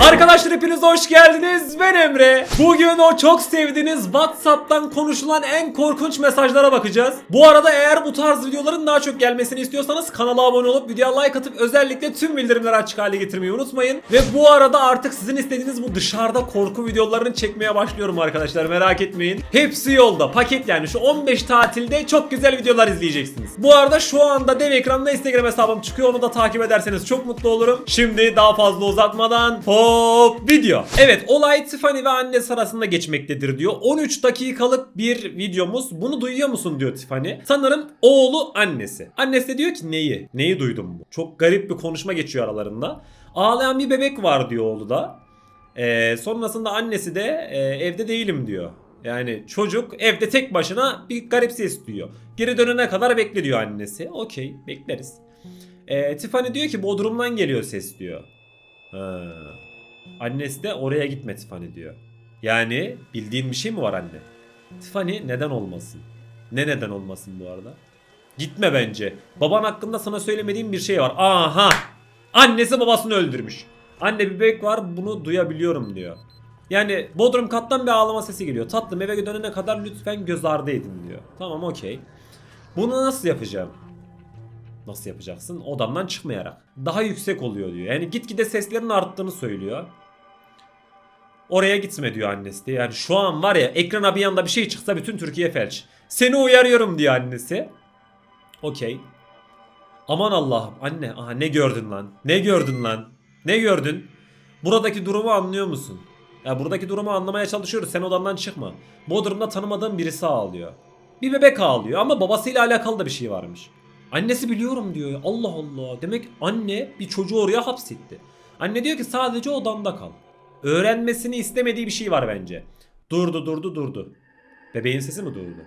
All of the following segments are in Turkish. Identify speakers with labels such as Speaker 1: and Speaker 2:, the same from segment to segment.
Speaker 1: Arkadaşlar hepiniz hoş geldiniz. Ben Emre. Bugün o çok sevdiğiniz WhatsApp'tan konuşulan en korkunç mesajlara bakacağız. Bu arada eğer bu tarz videoların daha çok gelmesini istiyorsanız kanala abone olup videoya like atıp özellikle tüm bildirimleri açık hale getirmeyi unutmayın. Ve bu arada artık sizin istediğiniz bu dışarıda korku videolarını çekmeye başlıyorum arkadaşlar merak etmeyin. Hepsi yolda. Paket yani şu 15 tatilde çok güzel videolar izleyeceksiniz. Bu arada şu anda dev ekranda Instagram hesabım çıkıyor. Onu da takip ederseniz çok mutlu olurum. Şimdi daha fazla uzatmadan hop video. Evet olay Tiffany ve annesi arasında geçmektedir diyor. 13 dakikalık bir videomuz. Bunu duyuyor musun diyor Tiffany. Sanırım oğlu annesi. Annesi de diyor ki neyi? Neyi duydum bu? Çok garip bir konuşma geçiyor aralarında. Ağlayan bir bebek var diyor oğlu da. Ee, sonrasında annesi de e, evde değilim diyor. Yani çocuk evde tek başına bir garip ses duyuyor. Geri dönene kadar bekle diyor annesi. Okey bekleriz. Ee, Tiffany diyor ki Bodrum'dan geliyor ses diyor. Ha. Annesi de oraya gitme Tiffany diyor. Yani bildiğin bir şey mi var anne? Tiffany neden olmasın? Ne neden olmasın bu arada? Gitme bence. Baban hakkında sana söylemediğim bir şey var. Aha! Annesi babasını öldürmüş. Anne bir bebek var bunu duyabiliyorum diyor. Yani Bodrum kattan bir ağlama sesi geliyor. Tatlım eve dönene kadar lütfen göz ardı edin diyor. Tamam okey. Bunu nasıl yapacağım? Nasıl yapacaksın? Odamdan çıkmayarak. Daha yüksek oluyor diyor. Yani gitgide seslerin arttığını söylüyor. Oraya gitme diyor annesi de. Yani şu an var ya ekrana bir yanda bir şey çıksa bütün Türkiye felç. Seni uyarıyorum diyor annesi. Okey. Aman Allah'ım anne aha ne gördün lan? Ne gördün lan? Ne gördün? Buradaki durumu anlıyor musun? Ya buradaki durumu anlamaya çalışıyoruz. Sen odandan çıkma. Bodrum'da tanımadığım birisi ağlıyor. Bir bebek ağlıyor ama babasıyla alakalı da bir şey varmış. Annesi biliyorum diyor. Allah Allah. Demek anne bir çocuğu oraya hapsetti. Anne diyor ki sadece odamda kal. Öğrenmesini istemediği bir şey var bence. Durdu durdu durdu. Bebeğin sesi mi durdu?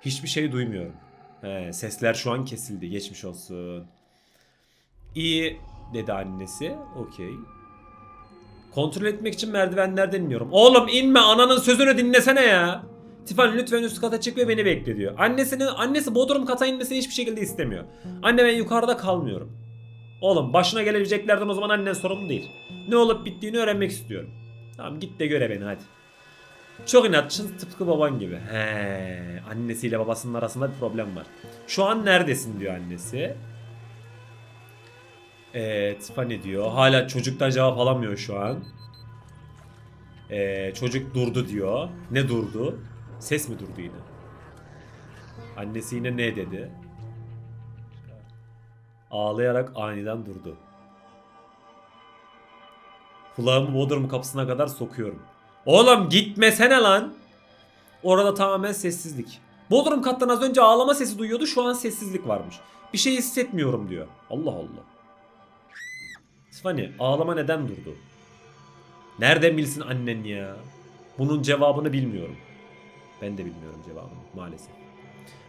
Speaker 1: Hiçbir şey duymuyorum. He, sesler şu an kesildi. Geçmiş olsun. İyi dedi annesi. Okey. Kontrol etmek için merdivenlerden iniyorum. Oğlum inme ananın sözünü dinlesene ya. Tiffany lütfen üst kata çık ve beni bekle diyor. Annesinin annesi Bodrum kata inmesini hiçbir şekilde istemiyor. Anne ben yukarıda kalmıyorum. Oğlum başına gelebileceklerden o zaman annen sorumlu değil. Ne olup bittiğini öğrenmek istiyorum. Tamam git de göre beni hadi. Çok inatçı tıpkı baban gibi. He, annesiyle babasının arasında bir problem var. Şu an neredesin diyor annesi. Ee, Tiffany diyor. Hala çocuktan cevap alamıyor şu an. Ee, çocuk durdu diyor. Ne durdu? Ses mi durdu yine? Annesi yine ne dedi? Ağlayarak aniden durdu. Kulağımı Bodrum kapısına kadar sokuyorum. Oğlum gitmesene lan. Orada tamamen sessizlik. Bodrum kattan az önce ağlama sesi duyuyordu şu an sessizlik varmış. Bir şey hissetmiyorum diyor. Allah Allah. Tiffany ağlama neden durdu? Nereden bilsin annen ya? Bunun cevabını bilmiyorum. Ben de bilmiyorum cevabını maalesef.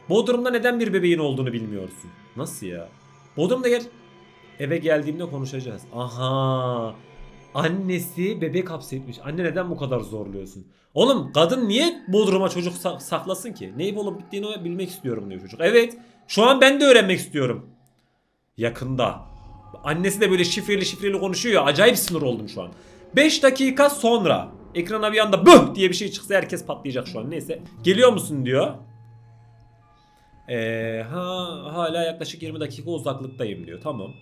Speaker 1: Bodrum'da neden bir bebeğin olduğunu bilmiyorsun. Nasıl ya? Bodrum'da gel. Eve geldiğimde konuşacağız. Aha. Annesi bebek hapsetmiş. Anne neden bu kadar zorluyorsun? Oğlum kadın niye Bodrum'a çocuk sa- saklasın ki? Neyi olup bittiğini bilmek istiyorum diyor çocuk. Evet. Şu an ben de öğrenmek istiyorum. Yakında. Annesi de böyle şifreli şifreli konuşuyor. Acayip sinir oldum şu an. 5 dakika sonra ekrana bir anda bıh diye bir şey çıksa herkes patlayacak şu an. Neyse. Geliyor musun diyor. Ee, ha hala yaklaşık 20 dakika uzaklıktayım diyor. Tamam.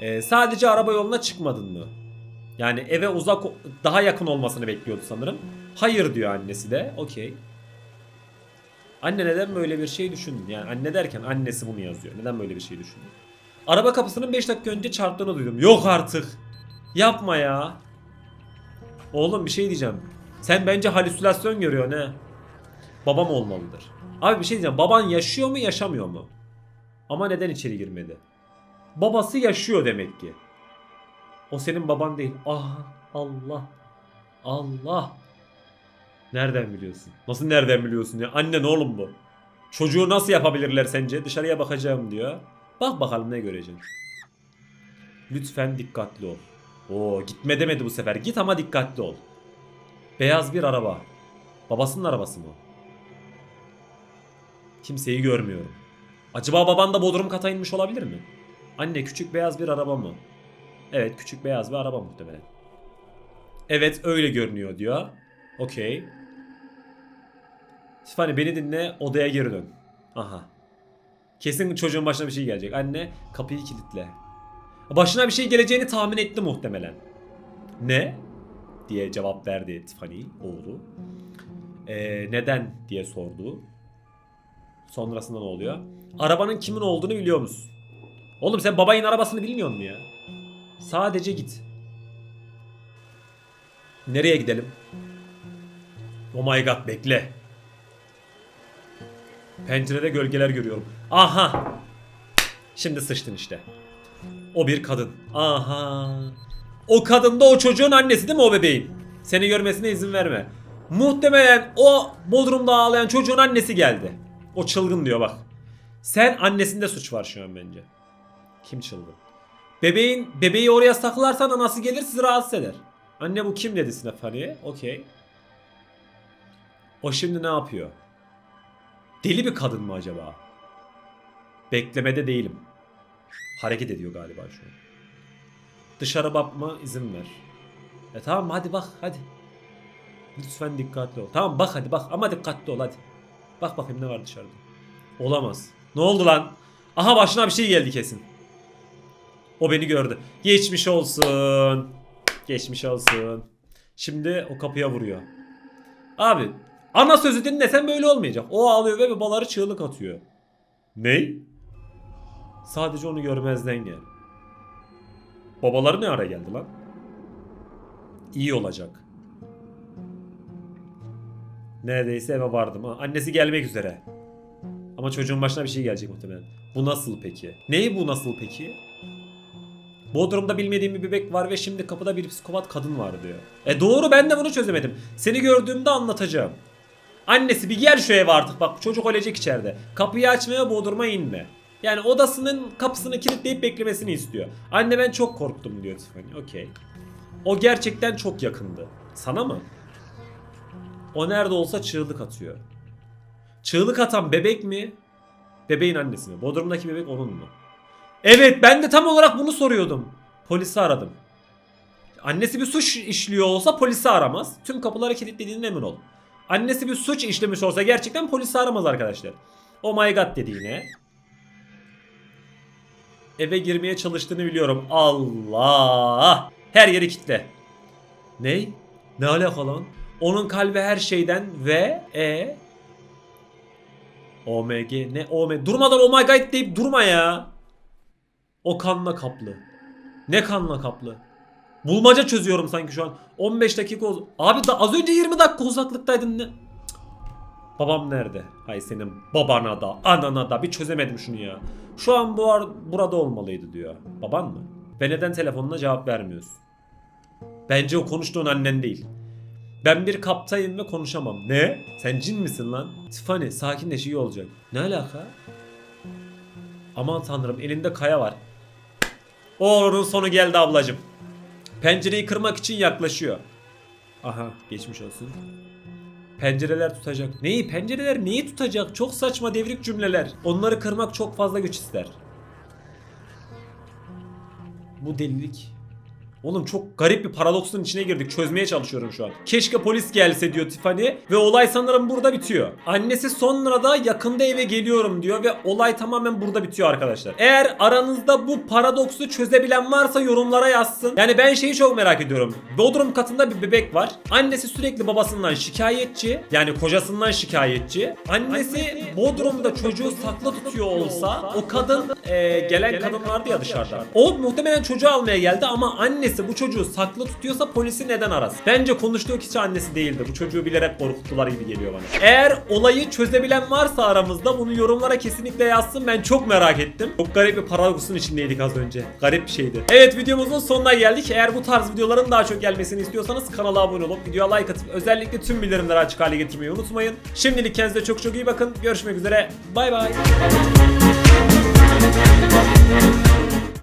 Speaker 1: Ee, sadece araba yoluna çıkmadın mı? Yani eve uzak daha yakın olmasını bekliyordu sanırım. Hayır diyor annesi de. Okey. Anne neden böyle bir şey düşündün? Yani anne derken annesi bunu yazıyor. Neden böyle bir şey düşündün? Araba kapısının 5 dakika önce çarptığını duydum. Yok artık. Yapma ya. Oğlum bir şey diyeceğim. Sen bence halüsinasyon görüyorsun he. Babam olmalıdır. Abi bir şey diyeceğim. Baban yaşıyor mu yaşamıyor mu? Ama neden içeri girmedi? Babası yaşıyor demek ki. O senin baban değil. Ah Allah. Allah. Nereden biliyorsun? Nasıl nereden biliyorsun ya? Annen oğlum bu. Çocuğu nasıl yapabilirler sence? Dışarıya bakacağım diyor. Bak bakalım ne göreceksin. Lütfen dikkatli ol. Oo gitme demedi bu sefer. Git ama dikkatli ol. Beyaz bir araba. Babasının arabası mı? Kimseyi görmüyorum. Acaba baban da Bodrum kata inmiş olabilir mi? Anne küçük beyaz bir araba mı? Evet küçük beyaz bir araba muhtemelen. Evet öyle görünüyor diyor. Okey. Tiffany beni dinle odaya geri dön. Aha. Kesin çocuğun başına bir şey gelecek. Anne kapıyı kilitle. Başına bir şey geleceğini tahmin etti muhtemelen. Ne? diye cevap verdi Tiffany oğlu. Ee, neden diye sordu. Sonrasında ne oluyor? Arabanın kimin olduğunu biliyor musun? Oğlum sen babayın arabasını bilmiyor musun ya? Sadece git. Nereye gidelim? Oh my god bekle. Pencerede gölgeler görüyorum. Aha. Şimdi sıçtın işte. O bir kadın. Aha. O kadın da o çocuğun annesi değil mi o bebeğin? Seni görmesine izin verme. Muhtemelen o Bodrum'da ağlayan çocuğun annesi geldi. O çılgın diyor bak. Sen annesinde suç var şu an bence. Kim çılgın? Bebeğin bebeği oraya saklarsan anası gelir sizi rahatsız eder. Anne bu kim dedi Stefani'ye? Okey. O şimdi ne yapıyor? Deli bir kadın mı acaba? Beklemede değilim. Hareket ediyor galiba şu an. Dışarı bakma izin ver. E tamam hadi bak hadi. Lütfen dikkatli ol. Tamam bak hadi bak ama dikkatli ol hadi. Bak bakayım ne var dışarıda. Olamaz. Ne oldu lan? Aha başına bir şey geldi kesin. O beni gördü. Geçmiş olsun. Geçmiş olsun. Şimdi o kapıya vuruyor. Abi ana sözü dinlesen böyle olmayacak. O ağlıyor ve babaları çığlık atıyor. Ney? Sadece onu görmezden gel. Babaları ne ara geldi lan? İyi olacak. Neredeyse eve vardım. Annesi gelmek üzere. Ama çocuğun başına bir şey gelecek muhtemelen. Bu nasıl peki? Neyi bu nasıl peki? Bodrum'da bilmediğim bir bebek var ve şimdi kapıda bir psikopat kadın var diyor. E doğru ben de bunu çözemedim. Seni gördüğümde anlatacağım. Annesi bir gel şu eve artık bak çocuk ölecek içeride. Kapıyı açmaya Bodrum'a inme. Yani odasının kapısını kilitleyip beklemesini istiyor. Anne ben çok korktum diyor Tiffany. Okey. O gerçekten çok yakındı. Sana mı? O nerede olsa çığlık atıyor. Çığlık atan bebek mi? Bebeğin annesi mi? Bodrum'daki bebek onun mu? Evet ben de tam olarak bunu soruyordum. Polisi aradım. Annesi bir suç işliyor olsa polisi aramaz. Tüm kapıları kilitlediğinden emin ol. Annesi bir suç işlemiş olsa gerçekten polisi aramaz arkadaşlar. Oh my god dedi yine. Eve girmeye çalıştığını biliyorum. Allah! Her yeri kitle. Ney? Ne alaka lan? Onun kalbi her şeyden ve e OMG ne OMG durmadan oh my god deyip durma ya. O kanla kaplı. Ne kanla kaplı? Bulmaca çözüyorum sanki şu an. 15 dakika uz- Abi da az önce 20 dakika uzaklıktaydın ne? Babam nerede? Hay senin babana da anana da bir çözemedim şunu ya. Şu an bu ar- burada olmalıydı diyor. Baban mı? Ve neden telefonuna cevap vermiyorsun? Bence o konuştuğun annen değil. Ben bir kaptayım ve konuşamam. Ne? Sen cin misin lan? Tiffany sakinleş iyi olacak. Ne alaka? Aman tanrım elinde kaya var. Oğlunun sonu geldi ablacım. Pencereyi kırmak için yaklaşıyor. Aha geçmiş olsun. Pencereler tutacak. Neyi? Pencereler neyi tutacak? Çok saçma devrik cümleler. Onları kırmak çok fazla güç ister. Bu delilik. Oğlum çok garip bir paradoksun içine girdik. Çözmeye çalışıyorum şu an. Keşke polis gelse diyor Tiffany. Ve olay sanırım burada bitiyor. Annesi sonra da yakında eve geliyorum diyor. Ve olay tamamen burada bitiyor arkadaşlar. Eğer aranızda bu paradoksu çözebilen varsa yorumlara yazsın. Yani ben şeyi çok merak ediyorum. Bodrum katında bir bebek var. Annesi sürekli babasından şikayetçi. Yani kocasından şikayetçi. Annesi Bodrum'da çocuğu saklı tutuyor olsa o kadın e, gelen kadın vardı ya dışarıda. O muhtemelen çocuğu almaya geldi ama annesi bu çocuğu saklı tutuyorsa polisi neden arasın? Bence konuştuğu kişi annesi değildi. Bu çocuğu bilerek korkuttular gibi geliyor bana. Eğer olayı çözebilen varsa aramızda bunu yorumlara kesinlikle yazsın. Ben çok merak ettim. Çok garip bir paradoksun içindeydik az önce. Garip bir şeydi. Evet videomuzun sonuna geldik. Eğer bu tarz videoların daha çok gelmesini istiyorsanız kanala abone olup videoya like atıp özellikle tüm bildirimleri açık hale getirmeyi unutmayın. Şimdilik kendinize çok çok iyi bakın. Görüşmek üzere. Bay bay.